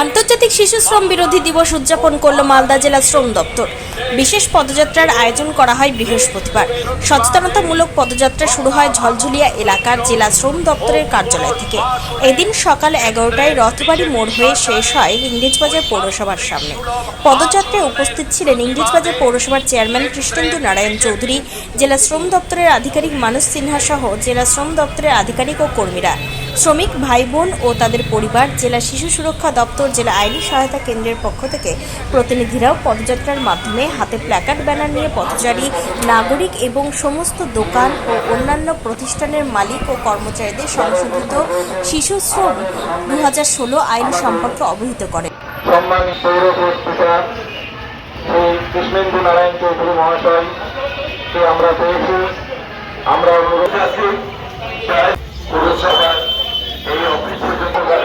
tanto আন্তর্জাতিক শিশু শ্রম বিরোধী দিবস উদযাপন করল মালদা জেলা শ্রম দপ্তর। বিশেষ পদযাত্রার আয়োজন করা হয় বৃহস্পতিবার। সচেতনতামূলক পদযাত্রা শুরু হয় ঝলঝুলিয়া এলাকার জেলা শ্রম দপ্তরের কার্যালয় থেকে। এদিন সকাল এগারোটায় রথবাড়ি মোড় হয়ে শেষ হয় ইংরেজবাজার পৌরসভার সামনে। পদযাত্রায় উপস্থিত ছিলেন ইংরেজবাজার পৌরসভার চেয়ারম্যান কৃষ্ণেন্দু নারায়ণ চৌধুরী, জেলা শ্রম দপ্তরের আধিকারিক মানুষ সিনহা সহ জেলা শ্রম দপ্তরের আধিকারিক ও কর্মীরা। শ্রমিক ভাই বোন ও তাদের পরিবার, জেলা শিশু সুরক্ষা দপ্তর, জেলা আইনি সহায়তা কেন্দ্রের পক্ষ থেকে প্রতিনিধিরাও পদযাত্রার মাধ্যমে হাতে প্ল্যাকার্ড ব্যানার নিয়ে পথচারী নাগরিক এবং সমস্ত দোকান ও অন্যান্য প্রতিষ্ঠানের মালিক ও কর্মচারীদের সংশোধিত শিশু শ্রম দু হাজার ষোলো আইন সম্পর্কে অবহিত করে। সম্মানিত পৌর শ্রী কৃষ্ণেন্দু নারায়ণ চৌধুরী মহাশয় আমরা পেয়েছি আমরা অনুরোধ আছি প্রায় পৌরসভার এই অফিস পর্যন্ত গেল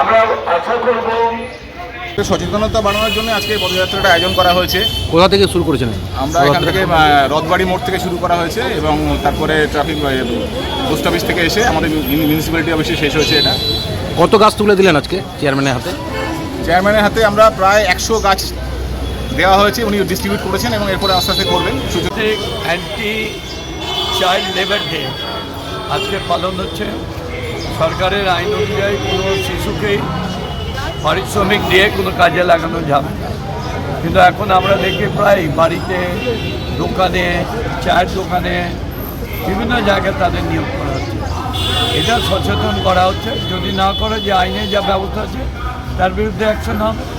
আমরা আশা করব সচেতনতা বাড়ানোর জন্য আজকে পদযাত্রাটা আয়োজন করা হয়েছে। কোথা থেকে শুরু করেছেন? আমরা এখান থেকে? রথবাড়ি মোড় থেকে শুরু করা হয়েছে এবং তারপরে ট্রাফিক পোস্ট অফিস থেকে এসে আমাদের মিউনিসিপ্যালিটি অফিসে শেষ হয়েছে এটা। কত গাছ তুলে দিলেন আজকে চেয়ারম্যানের হাতে? চেয়ারম্যানের হাতে আমরা প্রায় একশো গাছ দেওয়া হয়েছে উনি ডিস্ট্রিবিউট করেছেন এবং এরপরে আস্তে আস্তে করবেন। সুযোগ অ্যান্টি চাইল্ড লেবার ডে আজকে পালন হচ্ছে। সরকারের আইন অনুযায়ী কোনো শিশুকেই পারিশ্রমিক দিয়ে কোনো কাজে লাগানো যাবে না। কিন্তু এখন আমরা দেখি প্রায় বাড়িতে, দোকানে, চায়ের দোকানে বিভিন্ন জায়গায় তাদের নিয়োগ করা হচ্ছে। এটা সচেতন করা হচ্ছে। যদি না করে যে আইনে যা ব্যবস্থা আছে, তার বিরুদ্ধে অ্যাকশন হবে।